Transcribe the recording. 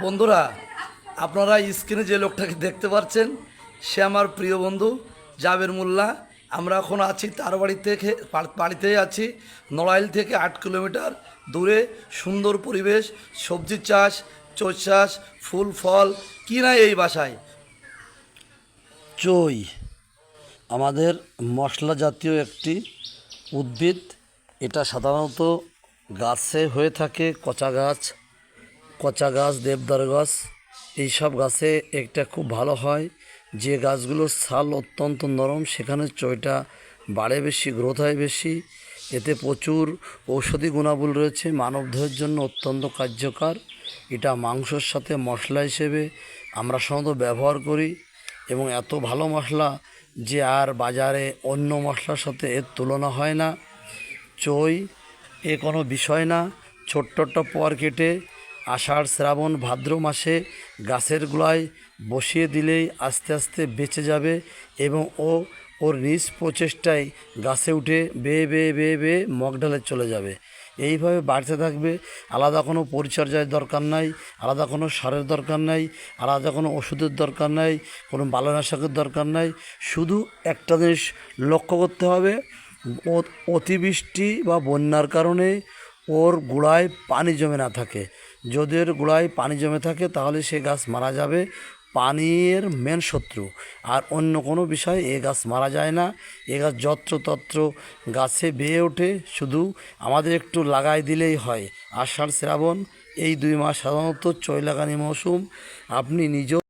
বন্ধুরা, আপনারা স্ক্রিনে যে লোকটাকে দেখতে পাচ্ছেন, সে আমার প্রিয় বন্ধু, জাবের মোল্লা। আমরা এখন আছি তার বাড়ি থেকে বা- বাড়িতেই আছি, নড়াইল থেকে আট কিলোমিটার দূরে। সুন্দর পরিবেশ, সবজি চাষ চোর চাষ, ফুল, ফল, কি না এই বাসায়? চই, আমাদের মশলা জাতীয় একটি উদ্ভিদ। এটা সাধারণত গাছে হয়ে থাকে, কচা গাছ কচা গাছ, দেবদার গাছ, এইসব গাছে একটা খুব ভালো হয়। যে গাছগুলোর ছাল অত্যন্ত নরম, সেখানে চইটা বাড়ে বেশি গ্রোথ হয় বেশি। এতে প্রচুর ঔষধি গুণাবল রয়েছে মানবদেহের জন্য অত্যন্ত কার্যকর। এটা মাংসর সাথে মশলা হিসেবে আমরা সাধারণত ব্যবহার করি এবং এত ভালো মশলা যে আর বাজারে অন্য মশলার সাথে এর তুলনা হয় না। চই এ কোনো বিষয় না, ছোট্ট পর কেটে আষাঢ় শ্রাবণ ভাদ্র মাসে গাছের গোড়ায় বসিয়ে দিলেই আস্তে আস্তে বেঁচে যাবে এবং ও, ওর নিজ প্রচেষ্টায় গাছে উঠে বেয়ে বেয়ে বেয়ে বেয়ে মগডালে চলে যাবে। এইভাবে বাড়তে থাকবে। আলাদা কোনো পরিচর্যার দরকার নাই, আলাদা কোনো সারের দরকার নাই, আলাদা কোনো ওষুধের দরকার নাই, কোনো বালনাশকের দরকার নাই। শুধু একটা জিনিস লক্ষ্য করতে হবে অতিবৃষ্টি বা বন্যার কারণে ওর গোড়ায় পানি জমে না থাকে। যদি ওর গোড়ায় পানি জমে থাকে, তাহলে সে গাছ মারা যাবে পানির মেন শত্রু। আর অন্য কোনো বিষয়, এ গাছ মারা যায় না। এ গাছ যত্রতত্র গাছে বেয়ে ওঠে। শুধু আমাদের একটু লাগাই দিলেই হয়। আষাঢ় শ্রাবণ, এই দুই মাস সাধারণত চৈলাগানি মৌসুম। আপনি নিজেও